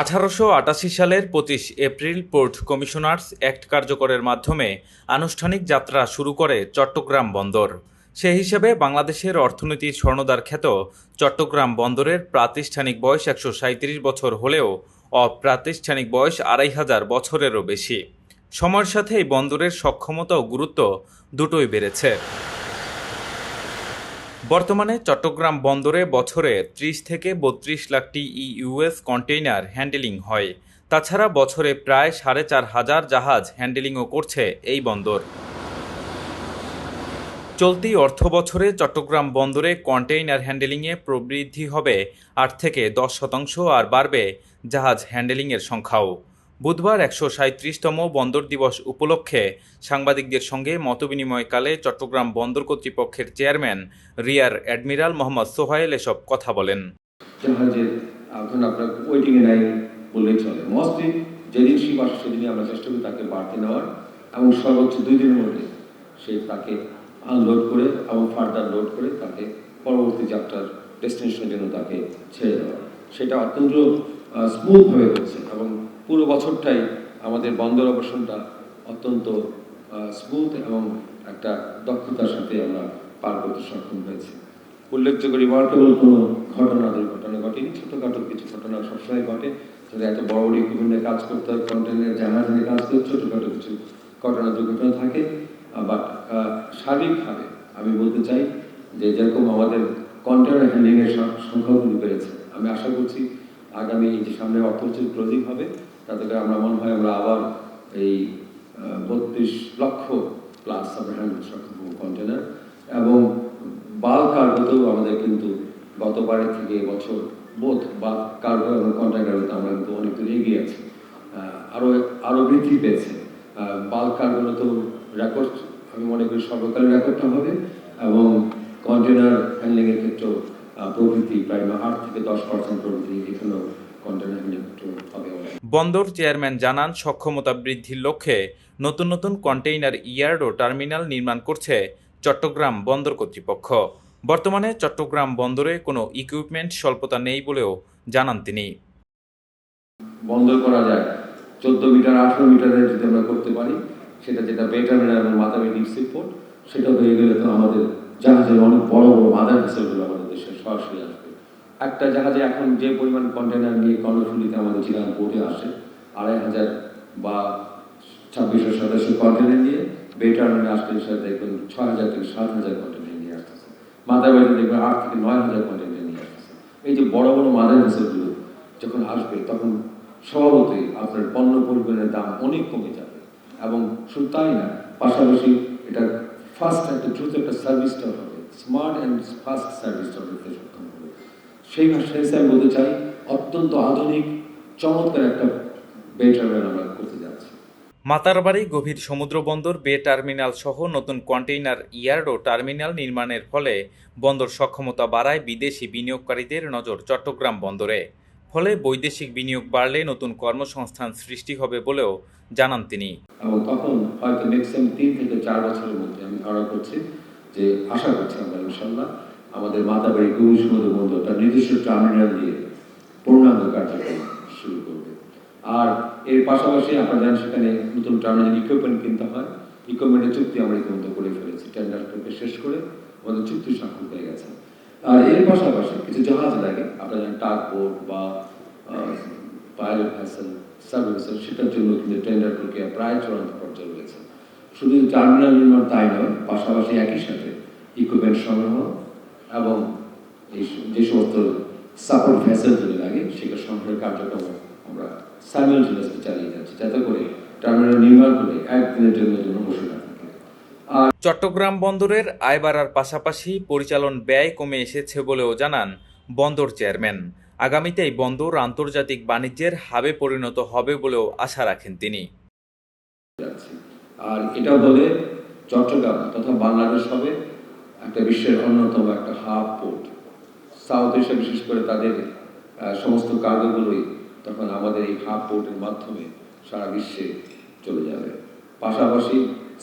আঠারোশো আটাশি সালের পঁচিশ এপ্রিল পোর্ট কমিশনার্স অ্যাক্ট কার্যকরের মাধ্যমে আনুষ্ঠানিক যাত্রা শুরু করে চট্টগ্রাম বন্দর। সে হিসেবে বাংলাদেশের অর্থনীতির স্বর্ণদার খ্যাত চট্টগ্রাম বন্দরের প্রাতিষ্ঠানিক বয়স একশো সাঁত্রিশ বছর হলেও অপ্রাতিষ্ঠানিক বয়স আড়াই হাজার বছরেরও বেশি। সময়ের সাথে এই বন্দরের সক্ষমতা ও গুরুত্ব দুটোই বেড়েছে। বর্তমানে চট্টগ্রাম বন্দরে বছরে ত্রিশ থেকে বত্রিশ লাখটি ইউএস কন্টেইনার হ্যান্ডেলিং হয়। তাছাড়া বছরে প্রায় সাড়ে চার হাজার জাহাজ হ্যান্ডেলিংও করছে এই বন্দর। চলতি অর্থ বছরে চট্টগ্রাম বন্দরে কন্টেইনার হ্যান্ডেলিংয়ে প্রবৃদ্ধি হবে আট থেকে দশ শতাংশ আর বাড়বে জাহাজ হ্যান্ডেলিংয়ের সংখ্যাও। বুধবার একশো সাঁত্রিশতম বন্দর দিবস উপলক্ষে সাংবাদিকদের সঙ্গে মতবিনিময়কালে চট্টগ্রাম বন্দর কর্তৃপক্ষের chairman rear admiral Mohammad Sohayel এসব কথা বলেন। এখন আপনার ওয়েটিং এ নাই বললেই চলে। মোস্টলি যেদিন শিপ আসে সেদিনই আমরা চেষ্টা করি তাকে বাড়তে নেওয়ার এবং সর্বোচ্চ দুই দিনের মধ্যে সে তাকে আনলোড করে এবং ফার্দার লোড করে তাকে পরবর্তী যাত্রার ডেস্টিনেশনের জন্য তাকে ছেড়ে দেওয়া। সেটা অত্যন্ত স্মুথভাবে হচ্ছে এবং পুরো বছরটাই আমাদের বন্দর অপারেশনটা অত্যন্ত স্মুথ এবং একটা দক্ষতার সাথে আমরা পার করতে সক্ষম হয়েছি। উল্লেখযোগ্য রিমার্কেবল কোনো ঘটনা, দুর্ঘটনা ঘটেনি। ছোটোখাটো কিছু ঘটনা সবসময় ঘটে। যদি এত বড় ইকুইপমেন্টে কাজ করতে হয় কন্টেনার জাহাজ নিয়ে কাজ করতে ছোটোখাটো কিছু ঘটনা, দুর্ঘটনা থাকে। বাট সার্বিকভাবে আমি বলতে চাই যে যেরকম আমাদের কন্টেনার হ্যান্ডলিংয়ের সংখ্যাগুলি বেড়েছে, আমি আশা করছি আগামী যে সামনে অর্থবছর ক্লোজিং হবে তাতে করে আমরা মনে হয় আমরা আবার এই বত্রিশ লক্ষ প্লাস আমরা হ্যান্ডেল কন্টেনার এবং বাল কার্গোতেও আমাদের কিন্তু গতবারের থেকে এবছর বোধ বা কার্গো এবং কন্টেনারতে আমরা কিন্তু অনেক দূর এগিয়ে আছি। আহ, আরও আরও বৃদ্ধি পেয়েছে। বাল কার্গোতেও রেকর্ড আমি মনে করি সর্বকালের রেকর্ডটা হবে। এবং কন্টেনার হ্যান্ডলিং এর ক্ষেত্রেও প্রবৃদ্ধি প্রায় আট থেকে দশ পার্সেন্ট প্রবৃদ্ধি এখানেও বন্দর চেয়ারম্যান জানান, সক্ষমতা বৃদ্ধির লক্ষ্যে নতুন নতুন কন্টেইনার ইয়ার্ড ও টার্মিনাল নির্মাণ করছে চট্টগ্রাম বন্দর কর্তৃপক্ষ। বর্তমানে চট্টগ্রাম বন্দরে কোনো ইকুইপমেন্ট স্বল্পতা নেই বলেও জানান তিনি। বন্দর করা যায়। চোদ্দ মিটার, আঠারো মিটারের যদি আমরা করতে পারি, সেটা যেটা বে টার্মিনাল এবং মাদার ডিপ সি সেটা হয়ে গেলে তো আমাদের জাহাজের অনেক বড় বড় মাদার ভেসেলগুলো আমাদের দেশে সরাসরি আসবে। একটা জাহাজে এখন যে পরিমাণ কন্টেনার নিয়ে কর্ণফুলিতে আমাদের জিলাম পোর্টে আসে, আড়াই হাজার বা ছাব্বিশশো সদস্য কন্টেনার নিয়ে বে টার্মিনালে আসলে সেটা দেখবেন ছয় হাজার থেকে সাত হাজার কন্টেনার নিয়ে আসতেছে। মাদার বাড়িতে দেখবেন আট থেকে নয় হাজার কন্টেনার নিয়ে আসতেছে। এই যে বড় বড় মাদার ভেসেলগুলো যখন আসবে, তখন স্বভাবতই আপনার পণ্য পরিবহনের দাম অনেক কমে যাবে। এবং শুধু তাই না, পাশাপাশি এটা ফার্স্ট একটা দ্রুত একটা সার্ভিসটা হবে। স্মার্ট অ্যান্ড ফাস্ট সার্ভিসটা সক্ষম হবে। সেই ভাষায় আমি বলতে চাই অত্যন্ত আধুনিক চমৎকার একটা বে টার্মিনাল আমরা করতে যাচ্ছি। মাতারবাড়ি গভীর সমুদ্র বন্দর বে টার্মিনাল সহ নতুন কন্টেইনার ইয়ার্ড ও টার্মিনাল নির্মাণের ফলে বন্দর সক্ষমতা বাড়ায় বিদেশি বিনিয়োগকারীদের নজর চট্টগ্রাম বন্দরে। ফলে বৈদেশিক বিনিয়োগ বাড়লে নতুন কর্মসংস্থান সৃষ্টি হবে বলেও জানান তিনি। এবং তখন হয়তো ম্যাক্সিমাম তিন থেকে চার বছরের মধ্যে আমি ধারণা করছি যে আশা করছি আমরা ইনশাল্লাহ আমাদের মাতাবাড়ি গভীর সমুদ্র বন্দর তার নিজস্ব টার্মিনাল দিয়ে পূর্ণাঙ্গ কার্যক্রম শুরু করবে। আর এর পাশাপাশি আপনারা জানেন সেখানে নতুন টার্মিনাল ইকুইপমেন্ট কিনতে হয়। ইকুইপমেন্টের চুক্তি আমরা ইতিমধ্যে করে ফেলেছি। টেন্ডার টেন্ডারটাকে শেষ করে আমাদের চুক্তি স্বাক্ষর হয়ে গেছে। আর এর পাশাপাশি কিছু জাহাজ লাগে, আপনারা জানেন টাক বোট বা পাইলট ভ্যাসেল সার্ভিসেল সেটার জন্য কিন্তু টেন্ডার প্রক্রিয়া প্রায় চূড়ান্ত পর্যায়ে রয়েছে। শুধু টার্মিনাল নির্মাণ তাই নয়, পাশাপাশি একই সাথে ইকুইপমেন্ট সংগ্রহ এবং এই যে সমস্ত সাপোর্ট ফ্যাসিলিটি লাগে সেগুলো সংগ্রহের কার্যক্রম আমরা সাইমেলটেনিয়াসলি চালিয়ে যাচ্ছি যাতে করে টার্মিনাল নির্মাণ করে একদিনের জন্য যেন বসে না চট্টগ্রাম বন্দরের আয় বাড়ার পাশাপাশি পরিচালন ব্যয় কমে এসেছে বলেও জানান বন্দর চেয়ারম্যান। আগামীতে এই বন্দর আন্তর্জাতিক বাণিজ্যের হাবে পরিণত হবে বলেও আশা রাখেন তিনি। আর এটা হলে চট্টগ্রাম তথা বাংলাদেশ হবে একটা বিশ্বের অন্যতম একটা হাব পোর্ট সাউথ এশিয়া, বিশেষ করে তাদের সমস্ত কার্গোগুলোই তখন আমাদের এই হাব পোর্টের মাধ্যমে সারা বিশ্বে চলে যাবে। পাশাপাশি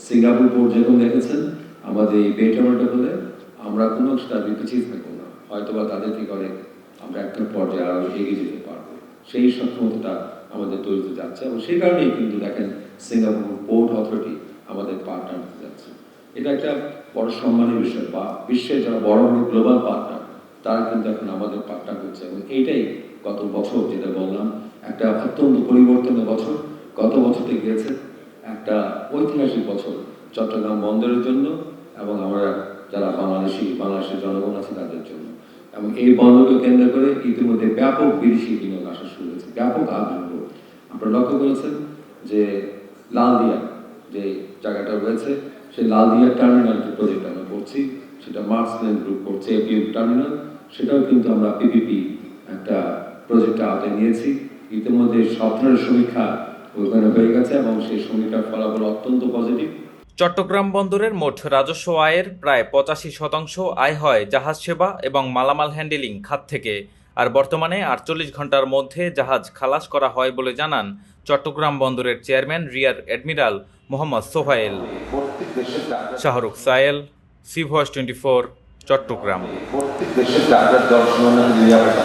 সিঙ্গাপুর পোর্ট যেরকম দেখেছেন, আমাদের এই বে টার্মিনালটা হলে আমরা কোনো তার পিছিয়ে থাকব না। হয়তোবা তাদের থেকে অনেক আমরা একটা পর্যায়ে আরও এগিয়ে যেতে পারব। সেই সক্ষমতাটা আমাদের তৈরি হতে যাচ্ছে এবং সেই কারণেই কিন্তু দেখেন সিঙ্গাপুর পোর্ট অথরিটি আমাদের পার্টনার হতে যাচ্ছে। এটা একটা বড় সম্মানের বিষয় বা বিশ্বের যারা বড় বড় গ্লোবাল পার্টনার তারা কিন্তু এখন আমাদের পার্টনার হচ্ছে। এবং এইটাই গত বছর যেটা বললাম, একটা অত্যন্ত পরিবর্তনের বছর। গত বছরটি গিয়েছে একটা ঐতিহাসিক বছর চট্টগ্রাম বন্দরের জন্য এবং আমরা যারা বাংলাদেশি বাংলাদেশের জনগণ আছে তাদের জন্য। এবং এই বন্দরকে কেন্দ্র করে ইতিমধ্যে ব্যাপক বিদেশি বিনিয়োগ আসা শুরু হয়েছে, ব্যাপক আগ্রহ আপনারা লক্ষ্য করেছেন যে লালদিয়া যে জায়গাটা রয়েছে সেই লালদিয়া টার্মিনাল যে প্রজেক্ট আমরা করছি, সেটা মার্কসম্যান গ্রুপ করছে এপিএম টার্মিনাল সেটাও কিন্তু আমরা পিপিপি একটা প্রজেক্ট আওতায় নিয়েছি। ইতিমধ্যে সব ধরনের সমীক্ষা ওখানে হয়ে গেছে এবং সেই সমীক্ষার ফলাফল অত্যন্ত পজিটিভ চট্টগ্রাম বন্দরের মোট রাজস্ব আয়ের প্রায় পঁচাশি শতাংশ আয় হয় জাহাজ সেবা এবং মালামাল হ্যান্ডেলিং খাত থেকে। আর বর্তমানে আটচল্লিশ ঘণ্টার মধ্যে জাহাজ খালাস করা হয় বলে জানান চট্টগ্রাম বন্দরের chairman rear admiral Mohammad Sohail Shahrukh Sayel C voice twenty four Chattogram.